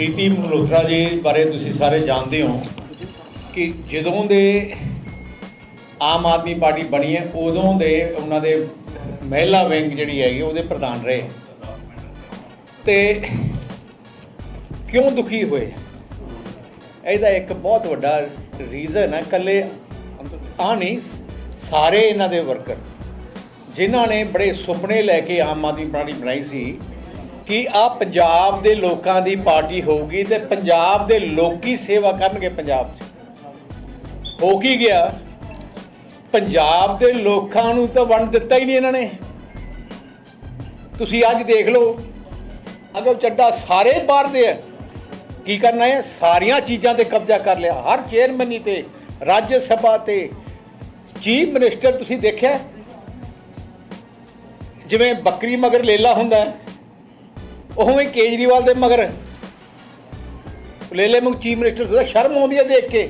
ਪ੍ਰੀਤੀ ਮਲਹੋਤਰਾ ਜੀ ਬਾਰੇ ਤੁਸੀਂ ਸਾਰੇ ਜਾਣਦੇ ਹੋ ਕਿ ਜਦੋਂ ਦੇ ਆਮ ਆਦਮੀ ਪਾਰਟੀ ਬਣੀ ਹੈ, ਉਦੋਂ ਦੇ ਉਹਨਾਂ ਦੇ ਮਹਿਲਾ ਵਿੰਗ ਜਿਹੜੀ ਹੈਗੀ, ਉਹਦੇ ਪ੍ਰਧਾਨ ਰਹੇ। ਤੇ ਕਿਉਂ ਦੁਖੀ ਹੋਏ? ਇਹਦਾ ਇੱਕ ਬਹੁਤ ਵੱਡਾ ਰੀਜ਼ਨ ਹੈ ਕੱਲੇ ਆ ਨਹੀਂ, ਸਾਰੇ ਇਹਨਾਂ ਦੇ ਵਰਕਰ ਜਿਨ੍ਹਾਂ ਨੇ ਬੜੇ ਸੁਪਨੇ ਲੈ ਕੇ ਆਮ ਆਦਮੀ ਪਾਰਟੀ ਬਣਾਈ ਸੀ। ਕਿ ਆ ਪੰਜਾਬ ਦੇ ਲੋਕਾਂ ਦੀ ਪਾਰਟੀ ਹੋਊਗੀ ਤੇ ਪੰਜਾਬ ਦੇ ਲੋਕੀ ਸੇਵਾ ਕਰਨਗੇ ਪੰਜਾਬ 'ਚ ਹੋ ਕੀ ਗਿਆ? ਪੰਜਾਬ ਦੇ ਲੋਕਾਂ ਨੂੰ ਤਾਂ ਵੰਡ ਦਿੱਤਾ ਹੀ ਨਹੀਂ ਇਹਨਾਂ ਨੇ। ਤੁਸੀਂ ਅੱਜ ਦੇਖ ਲਓ ਅਗਰ ਚੱਡਾ ਸਾਰੇ ਬਾਹਰ ਦੇ ਆ ਕੀ ਕਰਨਾ ਹੈ? ਸਾਰੀਆਂ ਚੀਜ਼ਾਂ ਤੇ ਕਬਜ਼ਾ ਕਰ ਲਿਆ। ਹਰ ਚੇਅਰਮੈਨੀ ਤੇ ਰਾਜ ਸਭਾ ਤੇ ਚੀਫ ਮਿਨਿਸਟਰ ਤੁਸੀਂ ਦੇਖਿਆ? ਜਿਵੇਂ ਬੱਕਰੀ ਮਗਰ ਲੇਲਾ ਹੁੰਦਾ ਹੈ, ਉਵੇਂ ਕੇਜਰੀਵਾਲ ਦੇ ਮਗਰ। ਲੇਲੇ ਮੰਗ ਚੀਫ ਮਿਨਿਸਟਰ ਦਾ ਸ਼ਰਮ ਆਉਂਦੀ ਹੈ ਦੇਖ ਕੇ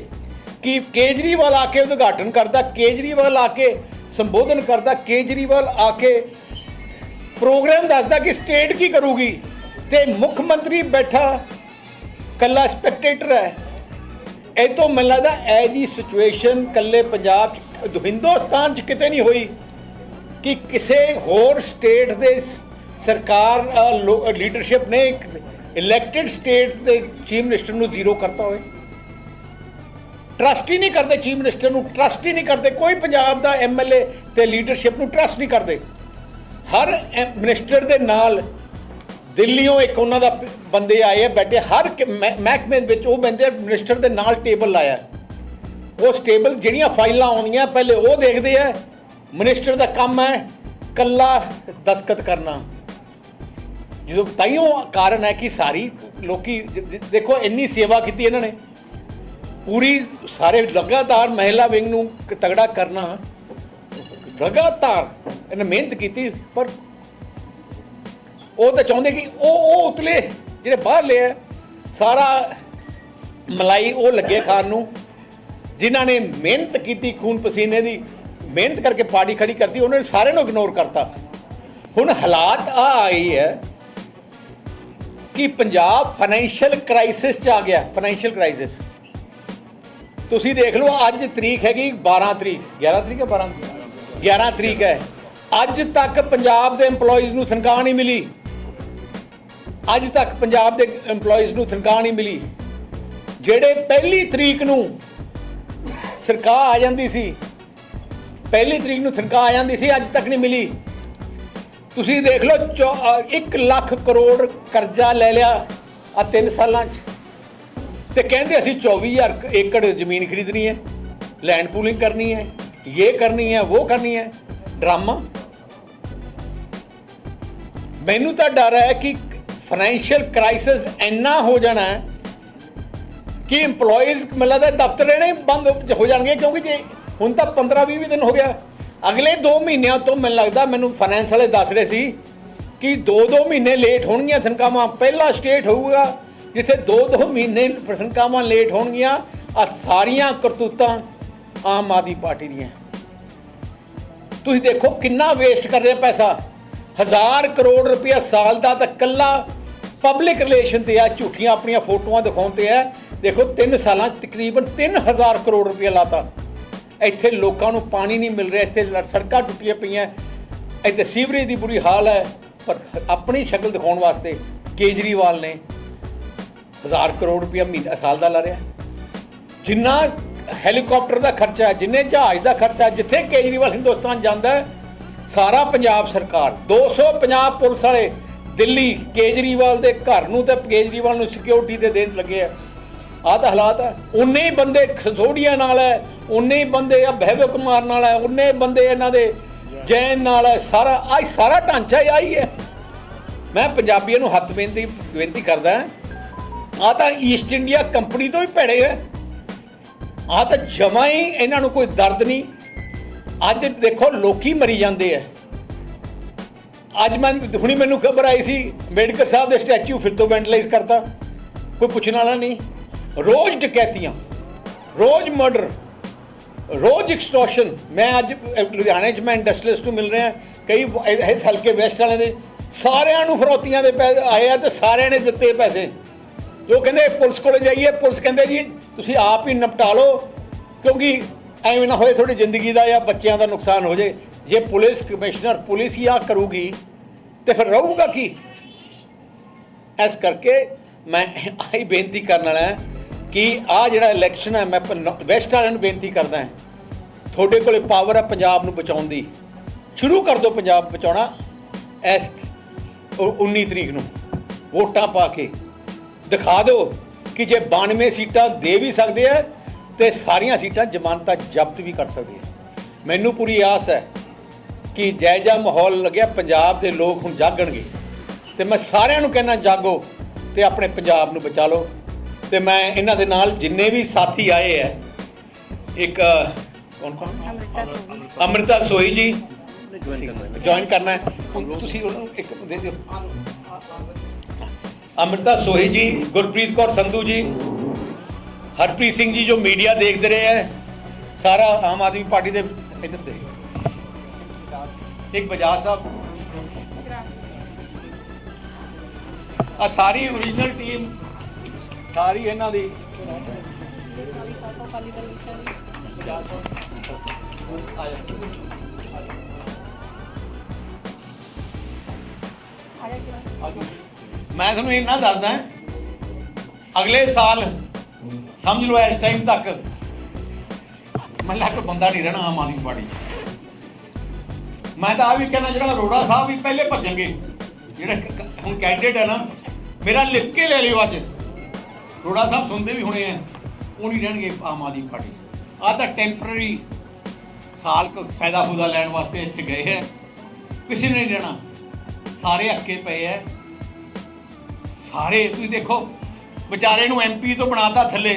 ਕਿ ਕੇਜਰੀਵਾਲ ਆ ਕੇ ਉਦਘਾਟਨ ਕਰਦਾ, ਕੇਜਰੀਵਾਲ ਆ ਕੇ ਸੰਬੋਧਨ ਕਰਦਾ, ਕੇਜਰੀਵਾਲ ਆ ਕੇ ਪ੍ਰੋਗਰਾਮ ਦੱਸਦਾ ਕਿ ਸਟੇਟ ਕੀ ਕਰੂਗੀ। ਤੇ ਮੁੱਖ ਮੰਤਰੀ ਬੈਠਾ, ਕੱਲਾ ਸਪੈਕਟੇਟਰ ਹੈ। ਇਹ ਤੋਂ ਮੈਨੂੰ ਲੱਗਦਾ ਇਹ ਜੀ ਸਿਚੁਏਸ਼ਨ ਕੱਲੇ ਪੰਜਾਬ ਚ, ਹਿੰਦੁਸਤਾਨ ਚ ਕਿਤੇ ਨਹੀਂ ਹੋਈ ਕਿ ਕਿਸੇ ਹੋਰ ਸਟੇਟ ਦੇ ਸਰਕਾਰ ਲੀਡਰਸ਼ਿਪ ਨੇ ਇਲੈਕਟਿਡ ਸਟੇਟ ਦੇ ਚੀਫ ਮਿਨਿਸਟਰ ਨੂੰ ਜ਼ੀਰੋ ਕਰਤਾ ਹੋਵੇ। ਟਰਸਟ ਹੀ ਨਹੀਂ ਕਰਦੇ ਚੀਫ ਮਿਨਿਸਟਰ ਨੂੰ ਟਰਸਟ ਹੀ ਨਹੀਂ ਕਰਦੇ, ਕੋਈ ਪੰਜਾਬ ਦਾ ਐਮਐਲਏ ਤੇ ਲੀਡਰਸ਼ਿਪ ਨੂੰ ਟਰਸਟ ਨਹੀਂ ਕਰਦੇ। ਹਰ ਮਿਨਿਸਟਰ ਦੇ ਨਾਲ ਦਿੱਲੀੋਂ ਇੱਕ ਉਹਨਾਂ ਦਾ ਬੰਦੇ ਆਏ ਆ, ਬੈਠੇ, ਹਰ ਮਹਿ- ਮਹਿਕਮੇ ਵਿੱਚ ਉਹ ਬੰਦੇ ਮਿਨਿਸਟਰ ਦੇ ਨਾਲ ਟੇਬਲ ਲਾਇਆ। ਉਸ ਟੇਬਲ ਜਿਹੜੀਆਂ ਫਾਈਲਾਂ ਆਉਂਦੀਆਂ, ਪਹਿਲੇ ਉਹ ਦੇਖਦੇ ਆ ਮਿਨਿਸਟਰ ਦਾ ਕੰਮ ਹੈ ਕੱਲਾ ਦਸਖਤ ਕਰਨਾ। ਜਦੋਂ ਤਾਈਓ ਕਾਰਨ ਹੈ ਕਿ ਸਾਰੀ ਲੋਕੀ ਦੇਖੋ ਇੰਨੀ ਸੇਵਾ ਕੀਤੀ ਇਹਨਾਂ ਨੇ। ਪੂਰੀ ਸਾਰੇ ਲਗਾਤਾਰ ਮਹਿਲਾ ਵਿੰਗ ਨੂੰ ਤਗੜਾ ਕਰਨਾ, ਲਗਾਤਾਰ ਇਹਨੇ ਮਿਹਨਤ ਕੀਤੀ, ਪਰ ਉਹ ਤਾਂ ਚਾਹੁੰਦੇ ਕਿ ਉਹ ਉਹ ਉਤਲੇ ਜਿਹੜੇ ਬਾਹਰ ਲਿਆ ਸਾਰਾ ਮਲਾਈ ਉਹ ਲੱਗੇ ਖਾਣ ਨੂੰ, ਜਿਨ੍ਹਾਂ ਨੇ ਮਿਹਨਤ ਕੀਤੀ ਖੂਨ ਪਸੀਨੇ ਦੀ, ਮਿਹਨਤ ਕਰਕੇ ਪਾਰਟੀ ਖੜੀ ਕਰਦੀ ਉਹਨਾਂ ਨੇ ਸਾਰਿਆਂ ਨੂੰ ਇਗਨੋਰ ਕਰਤਾ। ਹੁਣ ਹਾਲਾਤ ਆ ਆਈ ਹੈ। ਕਿ ਪੰਜਾਬ ਫਾਈਨੈਂਸ਼ੀਅਲ ਕ੍ਰਾਈਸਿਸ ਚ ਆ ਗਿਆ ਫਾਈਨੈਂਸ਼ੀਅਲ ਕ੍ਰਾਈਸਿਸ ਤੁਸੀਂ ਦੇਖ ਲਓ, ਅੱਜ ਤਰੀਕ ਹੈਗੀ 12 ਤਰੀਕ। 11 ਤਰੀਕ ਹੈ 12 11 ਤਰੀਕ ਹੈ। ਅੱਜ ਤੱਕ ਪੰਜਾਬ ਦੇ EMPLOYEES ਨੂੰ ਤਨਖਾਹ ਨਹੀਂ ਮਿਲੀ। ਅੱਜ ਤੱਕ ਪੰਜਾਬ ਦੇ EMPLOYEES ਨੂੰ ਤਨਖਾਹ ਨਹੀਂ ਮਿਲੀ। ਜਿਹੜੇ ਪਹਿਲੀ ਤਰੀਕ ਨੂੰ ਸਰਕਾਰ ਆ ਜਾਂਦੀ ਸੀ, ਪਹਿਲੀ ਤਰੀਕ ਨੂੰ ਤਨਖਾਹ ਆ ਜਾਂਦੀ ਸੀ, ਅੱਜ ਤੱਕ ਨਹੀਂ ਮਿਲੀ। ਤੁਸੀਂ ਦੇਖ ਲਓ 1 ਲੱਖ ਕਰੋੜ ਕਰਜ਼ਾ ਲੈ ਲਿਆ ਆ 3 ਸਾਲਾਂ 'ਚ। ਤੇ ਕਹਿੰਦੇ ਅਸੀਂ 24000 ਕ- ਏਕੜ ਜ਼ਮੀਨ ਖਰੀਦਣੀ ਹੈ ਲੈਂਡ ਪੂਲਿੰਗ ਕਰਨੀ ਹੈ ਇਹ ਕਰਨੀ ਹੈ ਉਹ ਕਰਨੀ ਹੈ, ਡਰਾਮਾ। ਮੈਨੂੰ ਤਾਂ ਡਰ ਹੈ ਕਿ ਫਾਈਨੈਂਸ਼ੀਅਲ ਕ੍ਰਾਈਸਿਸ ਇੰਨਾ ਹੋ ਜਾਣਾ ਹੈ ਕਿ EMPLOYEES ਮਿਲਦਾ ਦਾ ਦਫ਼ਤਰ ਰਹਿਣੇ ਬੰਦ ਹੋ ਜਾਣਗੇ, ਕਿਉਂਕਿ ਜੇ ਹੁਣ ਤਾਂ 15 20 ਦਿਨ ਹੋ ਗਿਆ। ਅਗਲੇ 2 ਮਹੀਨਿਆਂ ਤੋਂ ਮੈਨੂੰ ਲੱਗਦਾ ਮੈਨੂੰ ਫਾਈਨੈਂਸ ਵਾਲੇ ਦੱਸ ਰਹੇ ਸੀ ਕਿ 2-2 ਮਹੀਨੇ ਲੇਟ ਹੋਣਗੀਆਂ, ਤਨਖਾਹਾਂ। ਪਹਿਲਾ ਸਟੇਟ ਹੋਊਗਾ ਜਿੱਥੇ 2-2 ਮਹੀਨੇ ਤਨਖਾਹਾਂ ਲੇਟ ਹੋਣਗੀਆਂ। ਆ ਸਾਰੀਆਂ ਕਰਤੂਤਾਂ ਆਮ ਆਦਮੀ ਪਾਰਟੀ ਦੀਆਂ। ਤੁਸੀਂ ਦੇਖੋ ਕਿੰਨਾ ਵੇਸਟ ਕਰ ਰਿਹਾ ਪੈਸਾ। ਹਜ਼ਾਰ ਕਰੋੜ ਰੁਪਇਆ ਸਾਲ ਦਾ ਤਾਂ ਕੱਲਾ ਪਬਲਿਕ ਰਿਲੇਸ਼ਨ ਤੇ ਆ, ਝੂਠੀਆਂ ਆਪਣੀਆਂ ਫੋਟੋਆਂ ਦਿਖਾਉਣ ਤੇ ਆ। ਦੇਖੋ 3 ਸਾਲਾਂ 'ਚ ਤਕਰੀਬਨ 3000 ਕਰੋੜ ਰੁਪਇਆ ਲਾਤਾ। ਇੱਥੇ ਲੋਕਾਂ ਨੂੰ ਪਾਣੀ ਨਹੀਂ ਮਿਲ ਰਿਹਾ ਇੱਥੇ ਸੜਕਾਂ ਟੁੱਟੀਆਂ ਪਈਆਂ। ਇੱਥੇ ਸੀਵਰੇਜ ਦੀ ਬੁਰੀ ਹਾਲ ਹੈ ਪਰ ਆਪਣੀ ਸ਼ਕਲ ਦਿਖਾਉਣ ਵਾਸਤੇ ਕੇਜਰੀਵਾਲ ਨੇ ਹਜ਼ਾਰ ਕਰੋੜ ਰੁਪਇਆ ਮਹੀਨਾ ਸਾਲ ਦਾ ਲਾ ਰਿਹਾ। ਜਿੰਨਾ ਹੈਲੀਕਾਪਟਰ ਦਾ ਖਰਚਾ ਜਿੰਨੇ ਜਹਾਜ਼ ਦਾ ਖਰਚਾ ਜਿੱਥੇ ਕੇਜਰੀਵਾਲ ਹਿੰਦੁਸਤਾਨ ਜਾਂਦਾ ਹੈ, ਸਾਰਾ ਪੰਜਾਬ ਸਰਕਾਰ 250 ਪੁਲਿਸ ਵਾਲੇ ਦਿੱਲੀ ਕੇਜਰੀਵਾਲ ਦੇ ਘਰ ਨੂੰ ਤੇ ਕੇਜਰੀਵਾਲ ਨੂੰ ਸਿਕਿਉਰਿਟੀ ਦੇ ਦੇਣ ਲੱਗੇ ਆ। ਆਹ ਤਾਂ ਹਾਲਾਤ ਹੈ। ਉਨੇ ਹੀ ਬੰਦੇ ਖਸੋੜੀਆਂ ਨਾਲ ਹੈ, ਉਨੇ ਹੀ ਬੰਦੇ ਆ ਬਹਿਵੇ ਕੁਮਾਰ ਨਾਲ ਹੈ, ਉਨੇ ਹੀ ਬੰਦੇ ਇਹਨਾਂ ਦੇ ਜੈਨ ਨਾਲ ਹੈ, ਸਾਰਾ ਆਹ ਸਾਰਾ ਢਾਂਚਾ ਹੀ ਹੈ। ਮੈਂ ਪੰਜਾਬੀਆਂ ਨੂੰ ਹੱਥ ਬੇਨਤੀ ਬੇਨਤੀ ਕਰਦਾ ਆ ਤਾਂ ਈਸਟ ਇੰਡੀਆ ਕੰਪਨੀ ਤੋਂ ਵੀ ਭੈੜੇ ਹੈ ਆ ਤਾਂ ਜਮਾ ਹੀ ਇਹਨਾਂ ਨੂੰ ਕੋਈ ਦਰਦ ਨਹੀਂ। ਅੱਜ ਦੇਖੋ ਲੋਕੀ ਮਰੀ ਜਾਂਦੇ ਆ। ਅੱਜ ਮੈਂ ਹੁਣੀ ਮੈਨੂੰ ਖਬਰ ਆਈ ਸੀ, ਅੰਬੇਡਕਰ ਸਾਹਿਬ ਦੇ ਸਟੈਚੂ ਫਿਰ ਤੋਂ ਵੈਂਟਲਾਈਜ਼ ਕਰਤਾ। ਕੋਈ ਪੁੱਛਣ ਵਾਲਾ ਨਹੀਂ। ਰੋਜ਼ ਡਕੈਤੀਆਂ, ਰੋਜ਼ ਮਰਡਰ ਰੋਜ਼ ਐਕਸਟੋਰਸ਼ਨ ਮੈਂ ਅੱਜ ਲੁਧਿਆਣੇ 'ਚ ਮੈਂ ਇੰਡਸਟਰੀਅਲਿਸਟ ਨੂੰ ਮਿਲ ਰਿਹਾ, ਕਈ ਇਸ ਹਲਕੇ ਵੈਸਟ ਵਾਲਿਆਂ ਦੇ, ਸਾਰਿਆਂ ਨੂੰ ਫਰੋਤੀਆਂ ਦੇ ਪੈਸੇ ਆਏ ਆ ਤੇ ਸਾਰਿਆਂ ਨੇ ਦਿੱਤੇ ਪੈਸੇ। ਜੋ ਕਹਿੰਦੇ ਪੁਲਿਸ ਕੋਲੇ ਜਾਈਏ, ਪੁਲਿਸ ਕਹਿੰਦੇ ਜੀ, ਤੁਸੀਂ ਆਪ ਹੀ ਨਿਪਟਾ ਲਓ, ਕਿਉਂਕਿ ਐਵੇਂ ਨਾ ਹੋਏ ਤੁਹਾਡੀ ਜ਼ਿੰਦਗੀ ਦਾ ਜਾਂ ਬੱਚਿਆਂ ਦਾ ਨੁਕਸਾਨ ਹੋ ਜੇ। ਜੇ ਪੁਲਿਸ ਕਮਿਸ਼ਨਰ ਪੁਲਿਸ ਹੀ ਆ ਕਰੂਗੀ, ਤੇ ਫਿਰ ਰਹੂਗਾ ਕੀ? ਇਸ ਕਰਕੇ ਮੈਂ ਆਹੀ ਬੇਨਤੀ ਕਰਨ ਵਾਲਾ ਹਾਂ ਕਿ ਆ ਜਿਹੜਾ ਇਲੈਕਸ਼ਨ ਹੈ, ਮੈਂ ਵੈਸਟ ਵਾਲਿਆਂ ਨੂੰ ਬੇਨਤੀ ਕਰਦਾ ਹਾਂ, ਤੁਹਾਡੇ ਕੋਲੇ ਪਾਵਰ ਹੈ ਪੰਜਾਬ ਨੂੰ ਬਚਾਉਣ ਦੀ। ਸ਼ੁਰੂ ਕਰ ਦਿਓ ਪੰਜਾਬ ਬਚਾਉਣਾ ਇਸ ਉ- 19 ਤਰੀਕ ਨੂੰ। ਵੋਟਾਂ ਪਾ ਕੇ। ਦਿਖਾ ਦਿਓ ਕਿ ਜੇ 92 ਸੀਟਾਂ ਦੇ ਵੀ ਸਕਦੇ ਆ ਤੇ ਸਾਰੀਆਂ ਸੀਟਾਂ ਜ਼ਮਾਨਤਾਂ ਜ਼ਬਤ ਵੀ ਕਰ ਸਕਦੇ ਆ। ਮੈਨੂੰ ਪੂਰੀ ਆਸ ਹੈ ਕਿ ਜਾਇਜਾ ਮਾਹੌਲ ਲੱਗਿਆ, ਪੰਜਾਬ ਦੇ ਲੋਕ ਹੁਣ ਜਾਗਣਗੇ। ਤੇ ਮੈਂ ਸਾਰਿਆਂ ਨੂੰ ਕਹਿਣਾ, ਜਾਗੋ ਤੇ ਆਪਣੇ ਪੰਜਾਬ ਨੂੰ ਬਚਾ ਲਓ। ਤੇ ਮੈਂ ਇਹਨਾਂ ਦੇ ਨਾਲ ਜਿੰਨੇ ਵੀ ਸਾਥੀ ਆਏ ਹੈ ਇੱਕ ਕੌਣ ਕੌਣ? ਅੰਮ੍ਰਿਤਾ ਸੋਈ ਜੀ। ਜੁਆਇਨ ਕਰਨਾ ਹੈ। ਹੁਣ ਤੁਸੀਂ ਉਹਨੂੰ ਇੱਕ ਦੇ ਦਿਓ। ਅੰਮ੍ਰਿਤਾ ਸੋਹੀ ਜੀ ਗੁਰਪ੍ਰੀਤ ਕੌਰ ਸੰਧੂ ਜੀ ਹਰਪ੍ਰੀਤ ਸਿੰਘ ਜੀ ਜੋ ਮੀਡੀਆ ਦੇਖਦੇ ਰਹੇ ਹੈ ਸਾਰਾ ਆਮ ਆਦਮੀ ਪਾਰਟੀ ਦੇ ਇੱਧਰ ਦੇ। ਇੱਕ ਬਜਾਜ ਸਾਹਿਬ। ਆ ਸਾਰੀ ਓਰੀਜਨਲ ਟੀਮ ਸਾਰੀ ਇਹਨਾਂ ਦੀ। ਮੈਂ ਤੁਹਾਨੂੰ ਇੰਨਾ ਦੱਸਦਾ ਅਗਲੇ ਸਾਲ, ਸਮਝ ਲਓ ਇਸ ਟਾਈਮ ਤੱਕ, ਮੱਲਾ ਕੋ ਬੰਦਾ ਨਹੀਂ ਰਹਿਣਾ ਆਮ ਆਦਮੀ ਪਾਰਟੀ ਮੈਂ ਤਾਂ ਆ ਵੀ ਕਹਿਣਾ ਜਿਹੜਾ ਅਰੋੜਾ ਸਾਹਿਬ ਵੀ ਪਹਿਲੇ ਭੱਜਣਗੇ। ਜਿਹੜਾ ਹੁਣ ਕੈਂਡੀਡੇਟ ਹੈ ਨਾ, ਮੇਰਾ ਲਿਖ ਕੇ ਲੈ ਲਿਓ ਅੱਜ। ਅਰੋੜਾ ਸਾਹਿਬ ਸੁਣਦੇ ਵੀ ਹੋਣੇ ਆ, ਉਹ ਨਹੀਂ ਰਹਿਣਗੇ ਆਮ ਆਦਮੀ ਪਾਰਟੀ। ਆ ਤਾਂ ਟੈਂਪਰਰੀ ਸਾਲ ਕੋ ਫਾਇਦਾ ਫੂਦਾ ਲੈਣ ਵਾਸਤੇ ਇੱਥੇ ਗਏ ਹੈ। ਕਿਸੇ ਨੇ ਨਹੀਂ ਰਹਿਣਾ ਸਾਰੇ ਅੱਕੇ ਪਏ ਐ ਸਾਰੇ, ਤੁਸੀਂ ਦੇਖੋ, ਵਿਚਾਰੇ ਨੂੰ ਐਮਪੀ ਤੋਂ ਬਣਾਤਾ ਥੱਲੇ।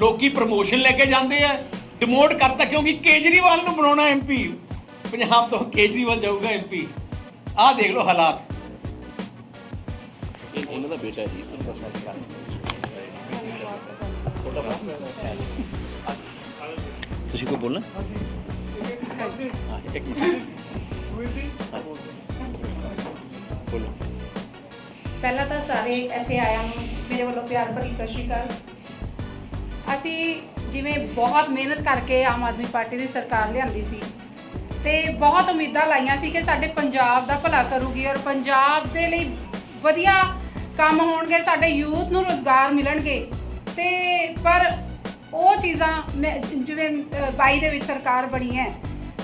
ਲੋਕੀ ਪ੍ਰਮੋਸ਼ਨ ਲੈ ਕੇ ਜਾਂਦੇ ਆ। ਡਿਮੋਟ ਕਰਤਾ ਕਿਉਂਕਿ ਕੇਜਰੀਵਾਲ ਨੂੰ ਬਣਾਉਣਾ ਐਮਪੀ ਪੰਜਾਬ ਤੋਂ ਕੇਜਰੀਵਾਲ ਜਾਊਗਾ ਐਮਪੀ ਆਹ ਦੇਖ ਲਓ ਹਾਲਾਤ। ਇਹ ਉਹਨਾਂ ਦਾ ਬੇਟਾ ਜੀ, ਉਹਨਾਂ ਦਾ ਸੰਸਕਾਰ ਤੁਸੀਂ ਕੋਈ ਬੋਲਣਾ? ਹਾਂ, ਇੱਕ ਮਿੰਟ। ਬੋਲੋ। ਪਹਿਲਾਂ ਤਾਂ ਸਾਰੇ ਇੱਥੇ ਆਇਆਂ ਨੂੰ, ਮੇਰੇ ਵੱਲੋਂ ਪਿਆਰ ਭਰੀ ਸਤਿ ਸ਼੍ਰੀ ਅਕਾਲ। ਅਸੀਂ ਜਿਵੇਂ ਬਹੁਤ ਮਿਹਨਤ ਕਰਕੇ ਆਮ ਆਦਮੀ ਪਾਰਟੀ ਦੀ ਸਰਕਾਰ ਲਿਆਂਦੀ ਸੀ ਤੇ ਬਹੁਤ ਉਮੀਦਾਂ ਲਾਈਆਂ ਸੀ ਕਿ ਸਾਡੇ ਪੰਜਾਬ ਦਾ ਭਲਾ ਕਰੂਗੀ ਔਰ ਪੰਜਾਬ ਦੇ ਲਈ ਵਧੀਆ ਕੰਮ ਹੋਣਗੇ, ਸਾਡੇ ਯੂਥ ਨੂੰ ਰੋਜ਼ਗਾਰ ਮਿਲਣਗੇ। ਤੇ ਪਰ ਉਹ ਚੀਜ਼ਾਂ ਮੈਂ- ਜਿਵੇਂ ਅ, 22 ਦੇ ਵਿੱਚ ਸਰਕਾਰ ਬਣੀ ਹੈ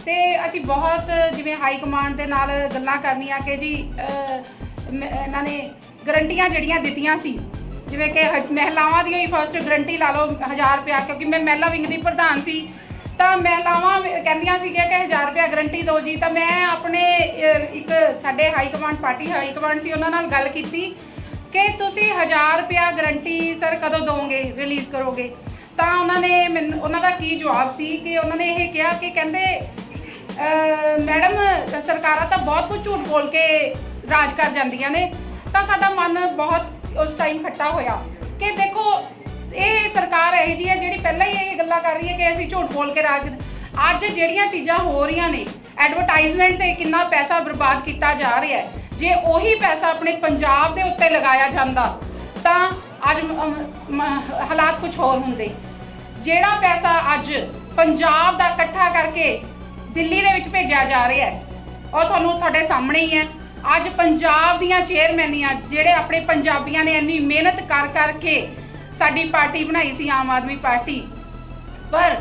ਤੇ ਅਸੀਂ ਬਹੁਤ ਜਿਵੇਂ ਹਾਈ ਕਮਾਂਡ ਦੇ ਨਾਲ ਗੱਲਾਂ ਕਰਨੀਆਂ ਕਿ ਜੀ ਮ- ਇਹਨਾਂ ਨੇ ਗਰੰਟੀਆਂ ਜਿਹੜੀਆਂ ਦਿੱਤੀਆਂ ਸੀ ਜਿਵੇਂ ਕਿ ਹ- ਮਹਿਲਾਵਾਂ ਦੀ ਹੀ ਫਸਟ ਗਰੰਟੀ ਲਾ ਲਓ 1000 ਰੁਪਇਆ ਕਿਉਂਕਿ ਮੈਂ ਮਹਿਲਾ ਵਿੰਗ ਦੀ ਪ੍ਰਧਾਨ ਸੀ ਤਾਂ ਮਹਿਲਾਵਾਂ ਕਹਿੰਦੀਆਂ ਸੀਗੀਆਂ ਕਿ 1000 ਰੁਪਇਆ ਗਰੰਟੀ ਦਿਓ ਜੀ ਤਾਂ ਮੈਂ ਆਪਣੇ ਇੱਕ ਸਾਡੇ high command party high command ਸੀ ਉਹਨਾਂ ਨਾਲ ਗੱਲ ਕੀਤੀ ਕਿ ਤੁਸੀਂ 1000 ਰੁਪਇਆ ਗਰੰਟੀ ਸਰ ਕਦੋਂ ਦੋਗੇ ਰਿਲੀਜ਼ ਕਰੋਗੇ? ਤਾਂ ਉਹਨਾਂ ਨੇ ਮੈਨੂੰ, ਉਹਨਾਂ ਦਾ ਕੀ ਜਵਾਬ ਸੀ ਕਿ ਉਹਨਾਂ ਨੇ ਇਹ ਕਿਹਾ ਕਿ ਕਹਿੰਦੇ ਮੈਡਮ, ਸਰਕਾਰਾਂ ਤਾਂ ਬਹੁਤ ਕੁਝ ਝੂਠ ਬੋਲ ਕੇ ਰਾਜ ਕਰ ਜਾਂਦੀਆਂ ਨੇ। ਤਾਂ ਸਾਡਾ ਮਨ ਬਹੁਤ ਉਸ ਟਾਈਮ ਖੱਟਾ ਹੋਇਆ ਕਿ ਦੇਖੋ, ਇਹ ਸਰਕਾਰ ਇਹੋ ਜੀ ਹੈ ਜਿਹੜੀ ਪਹਿਲਾਂ ਹੀ ਇਹ ਗੱਲਾਂ ਕਰ ਰਹੀ ਹੈ ਕਿ ਅਸੀਂ ਝੂਠ ਬੋਲ ਕੇ ਰਾਜ ਅੱਜ ਜਿਹੜੀਆਂ ਚੀਜ਼ਾਂ ਹੋ ਰਹੀਆਂ ਨੇ ਐਡਵਰਟਾਈਜ਼ਮੈਂਟ ਤੇ ਕਿੰਨਾ ਪੈਸਾ ਬਰਬਾਦ ਕੀਤਾ ਜਾ ਰਿਹਾ ਹੈ ਜੇ ਉਹੀ ਪੈਸਾ ਆਪਣੇ ਪੰਜਾਬ ਦੇ ਉੱਤੇ ਲਗਾਇਆ ਜਾਂਦਾ, ਤਾਂ ਅੱਜ ਹਾਲਾਤ ਕੁਝ ਹੋਰ ਹੁੰਦੇ। ਜਿਹੜਾ ਪੈਸਾ ਅੱਜ ਪੰਜਾਬ ਦਾ ਇਕੱਠਾ ਕਰਕੇ ਦਿੱਲੀ ਦੇ ਵਿੱਚ ਭੇਜਿਆ ਜਾ ਰਿਹਾ ਹੈ, ਉਹ ਤੁਹਾਨੂੰ ਤੁਹਾਡੇ ਸਾਹਮਣੇ ਹੀ ਹੈ। ਅੱਜ ਪੰਜਾਬ ਦੀਆਂ ਚੇਅਰਮੈਨੀਆਂ ਜਿਹੜੇ ਆਪਣੇ ਪੰਜਾਬੀਆਂ ਨੇ ਇੰਨੀ ਮਿਹਨਤ ਕਰ ਕਰਕੇ ਸਾਡੀ ਪਾਰਟੀ ਬਣਾਈ ਸੀ, ਆਮ ਆਦਮੀ ਪਾਰਟੀ, ਪਰ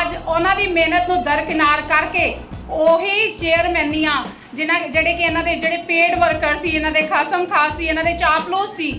ਅੱਜ ਉਹਨਾਂ ਦੀ ਮਿਹਨਤ ਨੂੰ ਦਰਕਿਨਾਰ ਕਰਕੇ ਉਹੀ ਚੇਅਰਮੈਨੀਆਂ ਜਿਨ੍ਹਾਂ ਜਿਹੜੇ ਕਿ ਇਹਨਾਂ ਦੇ ਜਿਹੜੇ ਪੇਡ ਵਰਕਰ ਸੀ, ਇਹਨਾਂ ਦੇ ਖਾਸਮ ਖਾਸ ਸੀ, ਇਹਨਾਂ ਦੇ ਚਾਪਲੂਸ ਸੀ,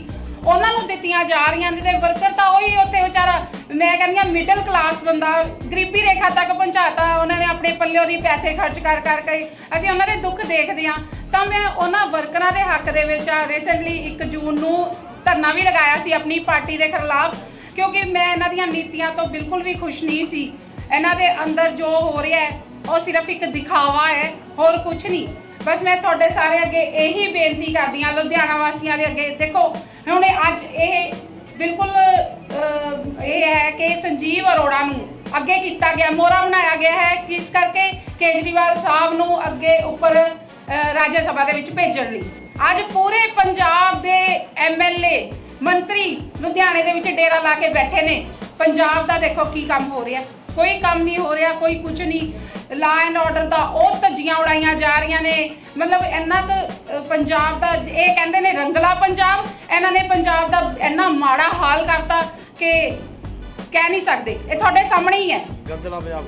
ਉਹਨਾਂ ਨੂੰ ਦਿੱਤੀਆਂ ਜਾ ਰਹੀਆਂ ਨੇ ਤੇ ਵਰਕਰ ਤਾਂ ਉਹੀ ਉੱਥੇ ਵਿਚਾਰਾ, ਮੈਂ ਕਹਿੰਦੀ ਆ ਮਿਡਲ ਕਲਾਸ ਬੰਦਾ, ਗਰੀਬੀ ਰੇਖਾ ਤੱਕ ਪਹੁੰਚਾਤਾ, ਉਹਨਾਂ ਨੇ ਆਪਣੇ ਪੱਲਿਓ ਦੀ ਪੈਸੇ ਖਰਚ ਕਰ ਕਰ ਕੇ ਅਸੀਂ ਉਹਨਾਂ ਦੇ ਦੁੱਖ ਦੇਖਦੇ ਆ ਤਾਂ ਮੈਂ ਉਹਨਾਂ ਵਰਕਰਾਂ ਦੇ ਹੱਕ ਦੇ ਵਿੱਚ ਰੀਸੈਂਟਲੀ 1 ਜੂਨ ਨੂੰ ਧਰਨਾ ਵੀ ਲਗਾਇਆ ਸੀ ਆਪਣੀ ਪਾਰਟੀ ਦੇ ਖਿਲਾਫ, ਕਿਉਂਕਿ ਮੈਂ ਇਹਨਾਂ ਦੀਆਂ ਨੀਤੀਆਂ ਤੋਂ ਬਿਲਕੁਲ ਵੀ ਖੁਸ਼ ਨਹੀਂ ਸੀ। ਇਹਨਾਂ ਦੇ ਅੰਦਰ ਜੋ ਹੋ ਰਿਹਾ ਹੈ, ਉਹ ਸਿਰਫ ਇੱਕ ਦਿਖਾਵਾ ਹੈ। ਹੋਰ ਕੁਝ ਨਹੀਂ। ਬਸ ਮੈਂ ਤੁਹਾਡੇ ਸਾਰੇ ਅੱਗੇ ਇਹੀ ਬੇਨਤੀ ਕਰਦੀ ਹਾਂ ਲੁਧਿਆਣਾ ਵਾਸੀਆਂ ਦੇ ਅੱਗੇ। ਦੇਖੋ ਹੁਣ ਇਹ ਅੱਜ ਇਹ ਬਿਲਕੁਲ ਅਹ, ਇਹ ਹੈ ਕਿ ਸੰਜੀਵ ਅਰੋੜਾ ਨੂੰ ਅੱਗੇ ਕੀਤਾ ਗਿਆ ਮੋਹਰਾ ਬਣਾਇਆ ਗਿਆ ਹੈ ਕਿਸ ਕਰਕੇ ਕੇਜਰੀਵਾਲ ਸਾਹਿਬ ਨੂੰ ਅੱਗੇ ਉੱਪਰ ਅਹ, ਰਾਜ ਸਭਾ ਦੇ ਵਿੱਚ ਭੇਜਣ ਲਈ। ਅੱਜ ਪੂਰੇ ਪੰਜਾਬ ਦੇ ਐਮਐਲਏ ਮੰਤਰੀ ਲੁਧਿਆਣੇ ਦੇ ਵਿੱਚ ਡੇਰਾ ਲਾ ਕੇ ਬੈਠੇ ਨੇ। ਪੰਜਾਬ ਦਾ ਦੇਖੋ ਕੀ ਕੰਮ ਹੋ ਰਿਹਾ। ਕੋਈ ਕੰਮ ਨਹੀਂ ਹੋ ਰਿਹਾ ਕੋਈ ਕੁਝ ਨਹੀਂ। ਲਾ ਐਂਡ ਆਰਡਰ ਦਾ ਉਹ ਧੱਜੀਆਂ ਉਡਾਈਆਂ ਜਾ ਰਹੀਆਂ ਨੇ। ਮਤਲਬ ਇੰਨਾ ਕੁ ਅ, ਪੰਜਾਬ ਦਾ ਇਹ ਕਹਿੰਦੇ ਨੇ ਰੰਗਲਾ ਪੰਜਾਬ। ਇਹਨਾਂ ਨੇ ਪੰਜਾਬ ਦਾ ਇੰਨਾ ਮਾੜਾ ਹਾਲ ਕਰਤਾ ਕਿ ਕਹਿ ਨਹੀਂ ਸਕਦੇ। ਇਹ ਤੁਹਾਡੇ ਸਾਹਮਣੇ ਹੀ ਹੈ।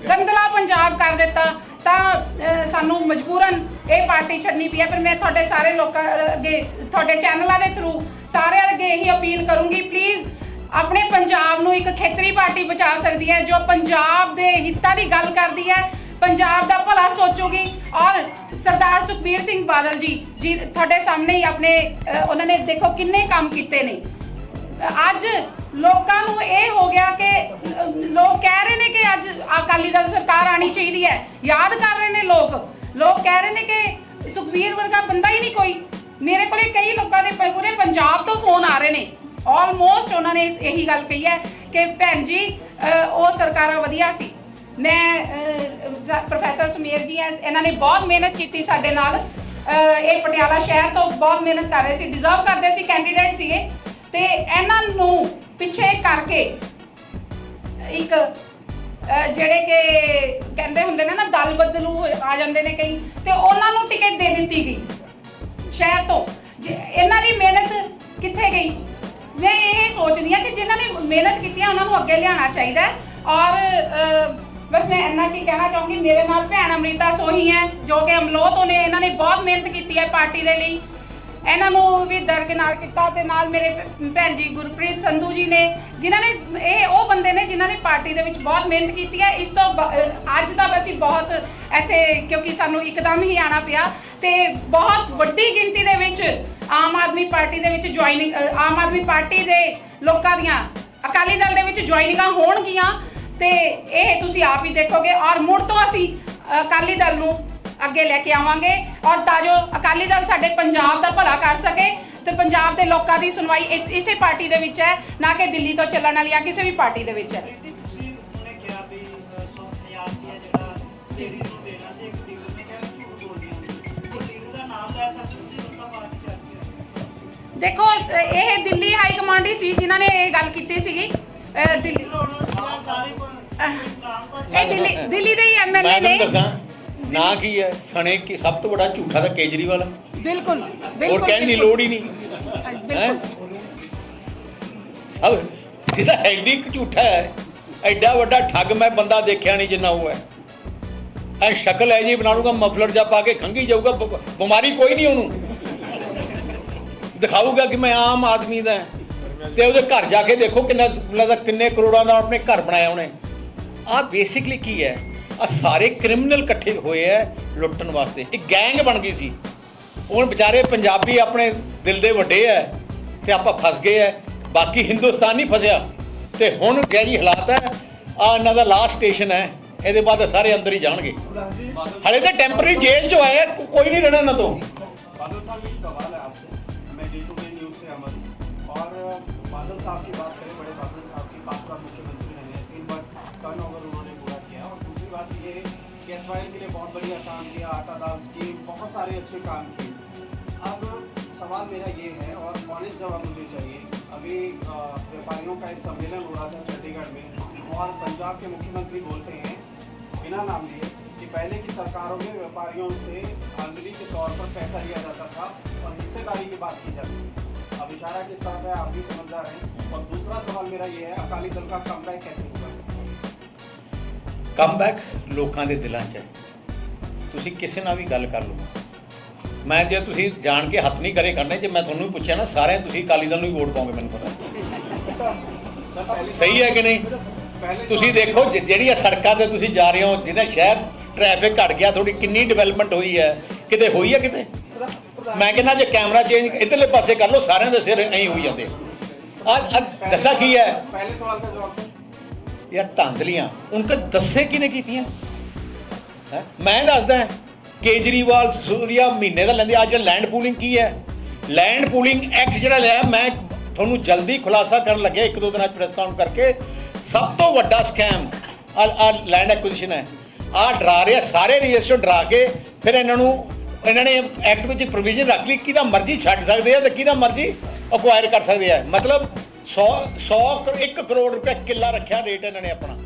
ਗੰਦਲਾ ਪੰਜਾਬ ਕਰ ਦਿੱਤਾ। ਤਾਂ ਸਾਨੂੰ ਮਜਬੂਰਨ ਇਹ ਪਾਰਟੀ ਛੱਡਣੀ ਪਈ ਹੈ। ਪਰ ਮੈਂ ਤੁਹਾਡੇ ਸਾਰੇ ਲੋਕਾਂ ਅੱਗੇ ਤੁਹਾਡੇ ਚੈਨਲਾਂ ਦੇ ਥਰੂ ਸਾਰਿਆਂ ਅੱਗੇ ਇਹੀ ਅਪੀਲ ਕਰੂੰਗੀ। ਪਲੀਜ਼ ਆਪਣੇ ਪੰਜਾਬ ਨੂੰ ਇੱਕ ਖੇਤਰੀ ਪਾਰਟੀ ਬਚਾ ਸਕਦੀ ਹੈ ਜੋ ਪੰਜਾਬ ਦੇ ਹਿੱਤਾਂ ਦੀ ਗੱਲ ਕਰਦੀ ਹੈ। ਪੰਜਾਬ ਦਾ ਭਲਾ ਸੋਚੂਗੀ ਔਰ ਸਰਦਾਰ ਸੁਖਬੀਰ ਸਿੰਘ ਬਾਦਲ ਜੀ ਜੀ ਤੁਹਾਡੇ ਸਾਹਮਣੇ ਹੀ ਆਪਣੇ ਅਹ, ਉਹਨਾਂ ਨੇ ਦੇਖੋ ਕਿੰਨੇ ਕੰਮ ਕੀਤੇ ਨੇ। ਅੱਜ ਲੋਕਾਂ ਨੂੰ ਇਹ ਹੋ ਗਿਆ ਕਿ ਲ- ਲੋਕ ਕਹਿ ਰਹੇ ਨੇ ਕਿ ਅੱਜ ਅਕਾਲੀ ਦਲ ਸਰਕਾਰ ਆਣੀ ਚਾਹੀਦੀ ਹੈ। ਯਾਦ ਕਰ ਰਹੇ ਨੇ ਲੋਕ। ਲੋਕ ਕਹਿ ਰਹੇ ਨੇ ਕਿ ਸੁਖਬੀਰ ਵਰਗਾ ਬੰਦਾ ਹੀ ਨਹੀਂ ਕੋਈ। ਮੇਰੇ ਕੋਲੇ ਕਈ ਲੋਕਾਂ ਦੇ ਪ- ਪੂਰੇ ਪੰਜਾਬ ਤੋਂ ਫੋਨ ਆ ਰਹੇ ਨੇ। ਆਲਮੋਸਟ ਉਹਨਾਂ ਨੇ ਇਹੀ ਗੱਲ ਕਹੀ ਹੈ ਕਿ ਭੈਣ ਜੀ ਅਹ, ਉਹ ਸਰਕਾਰਾਂ ਵਧੀਆ ਸੀ। ਮੈਂ ਪ੍ਰੋਫੈਸਰ ਸੁਮੇਰ ਜੀ ਹੈ ਇਹਨਾਂ ਨੇ ਬਹੁਤ ਮਿਹਨਤ ਕੀਤੀ ਸਾਡੇ ਨਾਲ। ਇਹ ਪਟਿਆਲਾ ਸ਼ਹਿਰ ਤੋਂ ਬਹੁਤ ਮਿਹਨਤ ਕਰ ਰਹੇ ਸੀ ਡਿਜ਼ਰਵ ਕਰਦੇ ਸੀ ਕੈਂਡੀਡੇਟ ਸੀਗੇ। ਤੇ ਇਹਨਾਂ ਨੂੰ ਪਿੱਛੇ ਕਰਕੇ ਇੱਕ ਜਿਹੜੇ ਕਿ ਕਹਿੰਦੇ ਹੁੰਦੇ ਨੇ ਨਾ, ਦਲ ਬਦਲੂ ਆ ਜਾਂਦੇ ਨੇ ਕਈ, ਤੇ ਉਹਨਾਂ ਨੂੰ ਟਿਕਟ ਦੇ ਦਿੱਤੀ ਗਈ ਸ਼ਹਿਰ ਤੋਂ। ਜੇ- ਇਹਨਾਂ ਦੀ ਮਿਹਨਤ ਕਿੱਥੇ ਗਈ? ਮੈਂ ਇਹ ਸੋਚਦੀ ਹਾਂ ਕਿ ਜਿਨ੍ਹਾਂ ਨੇ ਮਿਹਨਤ ਕੀਤੀ ਹੈ ਉਹਨਾਂ ਨੂੰ ਅੱਗੇ ਲਿਆਉਣਾ ਚਾਹੀਦਾ ਔਰ ਬਸ ਮੈਂ ਇੰਨਾ ਕੀ ਕਹਿਣਾ ਚਾਹੂੰਗੀ, ਮੇਰੇ ਨਾਲ ਭੈਣ ਅਮ੍ਰਿਤਾ ਸੋਹੀ ਹੈ, ਜੋ ਕਿ ਅਮਲੋਹ ਤੋਂ ਨੇ ਇਹਨਾਂ ਨੇ ਬਹੁਤ ਮਿਹਨਤ ਕੀਤੀ ਹੈ ਪਾਰਟੀ ਦੇ ਲਈ। ਇਹਨਾਂ ਨੂੰ ਵੀ ਦਰਕਿਨਾਰ ਕੀਤਾ ਤੇ ਨਾਲ ਮੇਰੇ ਭੈਣ ਜੀ ਗੁਰਪ੍ਰੀਤ ਸੰਧੂ ਜੀ ਨੇ, ਜਿਨ੍ਹਾਂ ਨੇ ਇਹ ਉਹ ਬੰਦੇ ਨੇ ਜਿਨ੍ਹਾਂ ਨੇ ਪਾਰਟੀ ਦੇ ਵਿੱਚ ਬਹੁਤ ਮਿਹਨਤ ਕੀਤੀ ਹੈ। ਇਸ ਤੋਂ ਬ- ਅੱਜ ਦਾ ਅਸੀਂ ਬਹੁਤ ਇੱਥੇ, ਕਿਉਂਕਿ ਸਾਨੂੰ ਇੱਕਦਮ ਹੀ ਆਣਾ ਪਿਆ ਤੇ ਬਹੁਤ ਵੱਡੀ ਗਿਣਤੀ ਦੇ ਵਿੱਚ ਆਮ ਆਦਮੀ ਪਾਰਟੀ ਦੇ ਵਿੱਚ ਜੁਆਇਨਿੰਗ ਆਮ ਆਦਮੀ ਪਾਰਟੀ ਦੇ ਲੋਕਾਂ ਦੀਆਂ ਅਕਾਲੀ ਦਲ ਦੇ ਵਿੱਚ ਜੁਆਇਨਿੰਗਾਂ ਹੋਣਗੀਆਂ। ਤੇ ਇਹ ਤੁਸੀਂ ਆਪ ਹੀ ਦੇਖੋਗੇ ਔਰ ਮੁੜ ਤੋਂ ਅਸੀਂ ਅਕਾਲੀ ਦਲ ਨੂੰ ਅੱਗੇ ਲੈ ਕੇ ਆਵਾਂਗੇ ਔਰ ਤਾਂ ਜੋ ਅਕਾਲੀ ਦਲ ਸਾਡੇ ਪੰਜਾਬ ਦਾ ਭਲਾ ਕਰ ਸਕੇ ਤੇ ਪੰਜਾਬ ਦੇ ਲੋਕਾਂ ਦੀ ਸੁਣਵਾਈ ਇਸ- ਇਸੇ ਪਾਰਟੀ ਦੇ ਵਿੱਚ ਹੈ ਨਾ ਕਿ ਦਿੱਲੀ ਤੋਂ ਚੱਲਣ ਵਾਲੀ ਜਾਂ ਕਿਸੇ ਵੀ ਪਾਰਟੀ ਦੇ ਵਿੱਚ ਹੈ। ਤੁਸੀਂ ਉਹਨੇ ਕਿਹਾ ਵੀ ਅ, ਸੋ ਹਜ਼ਾਰ ਰੁਪਇਆ ਜਿਹੜਾ ਲੇਡੀ ਨੂੰ ਦੇਣਾ ਸੀ ਇੱਕ ਲੀਡਰ ਨੇ ਕਿਹਾ ਝੂਠ ਬੋਲਦੀਆਂ ਨੇ ਉਹ ਲੀਡਰ ਦਾ ਨਾਮ ਲੈ ਸਕਦੇ ਤੁਸੀਂ ਉਹਦਾ ਪਾਰਟੀ ਕਰਦੀ ਹੈ। ਦੇਖੋ ਇਹ ਦਿੱਲੀ ਹਾਈ ਕਮਾਂਡ ਹੀ ਸੀ ਜਿਨ੍ਹਾਂ ਨੇ ਇਹ ਗੱਲ ਕੀਤੀ ਸੀਗੀ। ਦਿੱਲੀ ਇਹ ਦਿੱਲੀ ਦਿੱਲੀ ਦੇ ਹੀ ਮੈਂ ਐਮਐਲਏ ਨੇ ਦੱਸਾਂ ਨਾ ਕੀ ਹੈ ਸਣੇ ਕੀ ਸਭ ਤੋਂ ਵੱਡਾ ਝੂਠਾ ਤਾਂ ਕੇਜਰੀਵਾਲ ਹੈ। ਬਿਲਕੁਲ ਹੋਰ ਬਿਲਕੁਲ ਕਹਿਣ ਦੀ ਬਿਲਕੁਲ। ਲੋੜ ਹੀ ਨਹੀਂ ਅ, ਹੈ ਬਿਲਕੁਲ ਸਭ ਜਿਹਦਾ ਐਡੀ ਇੱਕ ਝੂਠਾ ਹੈ ਐਡਾ ਵੱਡਾ ਠੱਗ ਮੈਂ ਬੰਦਾ ਦੇਖਿਆ ਨਹੀਂ ਜਿੰਨਾ ਉਹ ਹੈ ਐ ਸ਼ਕਲ ਹੈ ਜੀ ਬਣਾ ਲੂਗਾ ਮਫਲਰ ਜਾ ਪਾ ਕੇ ਖੰਗੀ ਜਾਊਗਾ ਬ- ਬਿਮਾਰੀ ਕੋਈ ਨਹੀਂ ਉਹਨੂੰ ਦਿਖਾਊਗਾ ਕਿ ਮੈਂ ਆਮ ਆਦਮੀ ਦਾ ਹਾਂ। ਤੇ ਉਹਦੇ ਘਰ ਜਾ ਕੇ ਦੇਖੋ ਕਿੰਨਾ ਲੱਗਦਾ ਕਿੰਨੇ ਕਰੋੜਾਂ ਦਾ ਆਪਣੇ ਘਰ ਬਣਾਇਆ ਉਹਨੇ ਆ ਬੇਸਿਕਲੀ ਕੀ ਹੈ ਆ ਸਾਰੇ ਕ੍ਰਿਮੀਨਲ ਇਕੱਠੇ ਹੋਏ ਐ ਲੁੱਟਣ ਵਾਸਤੇ ਇੱਕ ਗੈਂਗ ਬਣ ਗਈ ਸੀ ਹੁਣ ਵਿਚਾਰੇ ਪੰਜਾਬੀ ਆਪਣੇ ਦਿਲ ਦੇ ਵੱਡੇ ਐ ਤੇ ਆਪਾਂ ਫਸ ਗਏ ਐ ਬਾਕੀ ਹਿੰਦੁਸਤਾਨ ਨਹੀਂ ਫਸਿਆ ਤੇ ਹੁਣ ਕਿਹਾ ਜੀ ਹਾਲਾਤ ਹੈ ਆ ਇਹਨਾਂ ਦਾ ਲਾਸਟ ਸਟੇਸ਼ਨ ਹੈ ਇਹਦੇ ਬਾਅਦ ਇਹ ਸਾਰੇ ਅੰਦਰ ਹੀ ਜਾਣਗੇ ਹਲੇ ਤਾਂ ਟੈਂਪਰੇਰੀ ਜੇਲ੍ਹ ਚ ਆਏ ਆ, ਕੋ- ਕੋਈ ਨਹੀਂ ਰਹਿਣਾ ਇਹਨਾਂ ਤੋਂ बादल साहब एक सवाल है आपसे मैं डे टू डे न्यूज़ से अमर हूँ और बादल साहब की बात करें, बड़े बादल साहब की पाँच बार मुख्यमंत्री रहे तीन बार टर्न ओवर उन्होंने पूरा किया और दूसरी बात ये कि एस के लिए बहुत बढ़िया काम किया, आटा दाल स्कीम बहुत सारे अच्छे काम किए। अब सवाल मेरा ये है, और ऑनेस्ट जवाब मुझे चाहिए, अभी व्यापारियों का एक सम्मेलन हो रहा था चंडीगढ़ में, और पंजाब के मुख्यमंत्री बोलते हैं, बिना नाम लिए, कि पहले की सरकारों में व्यापारियों से आमदनी के तौर पर पैसा लिया जाता था, और हिस्सेदारी की बात की जाती थी। अब इशारा किस तरह का है आप भी समझदार हैं और दूसरा सवाल मेरा ये है अकाली दल का कम कैसे होगा ਕਮਬੈਕ ਲੋਕਾਂ ਦੇ ਦਿਲਾਂ 'ਚ ਹੈ ਤੁਸੀਂ ਕਿਸੇ ਨਾਲ ਵੀ ਗੱਲ ਕਰ ਲਓ ਮੈਂ ਜੇ ਤੁਸੀਂ ਜਾਣ ਕੇ ਹੱਥ ਨਹੀਂ ਕਰੇ ਕਰਨੇ ਜੇ ਮੈਂ ਤੁਹਾਨੂੰ ਵੀ ਪੁੱਛਿਆ ਨਾ ਸਾਰੇ ਤੁਸੀਂ ਅਕਾਲੀ ਦਲ ਨੂੰ ਹੀ ਵੋਟ ਪਾਓਗੇ ਮੈਨੂੰ ਪਤਾ सर पहले ਸਹੀ ਹੈ ਕਿ ਨਹੀਂ पहले ਤੁਸੀਂ ਦੇਖੋ ਜਿ- ਜਿਹੜੀਆਂ ਸੜਕਾਂ ਤੇ ਤੁਸੀਂ ਜਾ ਰਹੇ ਹੋ ਜਿਹਨੇ ਸ਼ਹਿਰ ਟ੍ਰੈਫਿਕ ਘਟ ਗਿਆ ਥੋੜੀ ਕਿੰਨੀ ਡਿਵੈਲਪਮੈਂਟ ਹੋਈ ਹੈ ਕਿਤੇ ਹੋਈ ਹੈ ਕਿਤੇ ਮੈਂ ਕਹਿੰਦਾ ਜੇ ਕੈਮਰਾ ਚੇਂਜ ਇਧਰਲੇ ਪਾਸੇ ਕਰ ਲਓ ਸਾਰਿਆਂ ਦੇ ਸਿਰ ਨਹੀਂ ਹੋਈ ਜਾਂਦੇ। ਅੱਜ ਦੱਸਾ ਕੀ ਹੈ? ਪਹਿਲੇ ਸਵਾਲ ਦਾ ਜਵਾਬ ਯਾਰ ਧਾਂਦਲੀਆਂ ਉਹਨਾਂ ਦੱਸੇ ਕਿਨੇ ਕੀਤੀਆਂ? ਮੈਂ ਦੱਸਦਾ ਕੇਜਰੀਵਾਲ ਸੂਰਿਆ ਮਹੀਨੇ ਦਾ ਲੈਂਦੇ ਅੱਜ ਲੈਂਡ ਪੂਲਿੰਗ ਕੀ ਹੈ? ਲੈਂਡ ਪੂਲਿੰਗ ਐਕਟ ਜਿਹੜਾ ਲਿਆ ਮੈਂ ਤੁਹਾਨੂੰ ਜਲਦੀ ਖੁਲਾਸਾ ਕਰਨ ਲੱਗਿਆ ਇੱਕ ਦੋ ਦਿਨਾਂ ਚ ਪ੍ਰੈਸ ਕਾਨਫਰੰਸ ਕਰਕੇ। ਸਭ ਤੋਂ ਵੱਡਾ ਸਕੈਮ ਆ ਲੈਂਡ ਐਕੁਜੀਸ਼ਨ ਹੈ। ਆ ਡਰਾ ਰਿਹਾ ਸਾਰੇ ਰਜਿਸਟਰ ਡਰਾ ਕੇ ਫਿਰ ਇਹਨਾਂ ਨੂੰ ਇਹਨਾਂ ਨੇ ਐਕਟ ਵਿੱਚ ਪ੍ਰੋਵੀਜ਼ਨ ਰੱਖ ਲਈ, ਕਿਹਦਾ ਮਰਜ਼ੀ ਛੱਡ ਸਕਦੇ ਆ ਤੇ ਕਿਹਦਾ ਮਰਜ਼ੀ ਅਕਵਾਇਰ ਕਰ ਸਕਦੇ ਆ। ਮਤਲਬ 100 100 1 ਕਰੋੜ ਰੁਪਏ ਕਿੱਲਾ ਰੱਖਿਆ ਰੇਟ ਇਹਨਾਂ ਨੇ ਆਪਣਾ।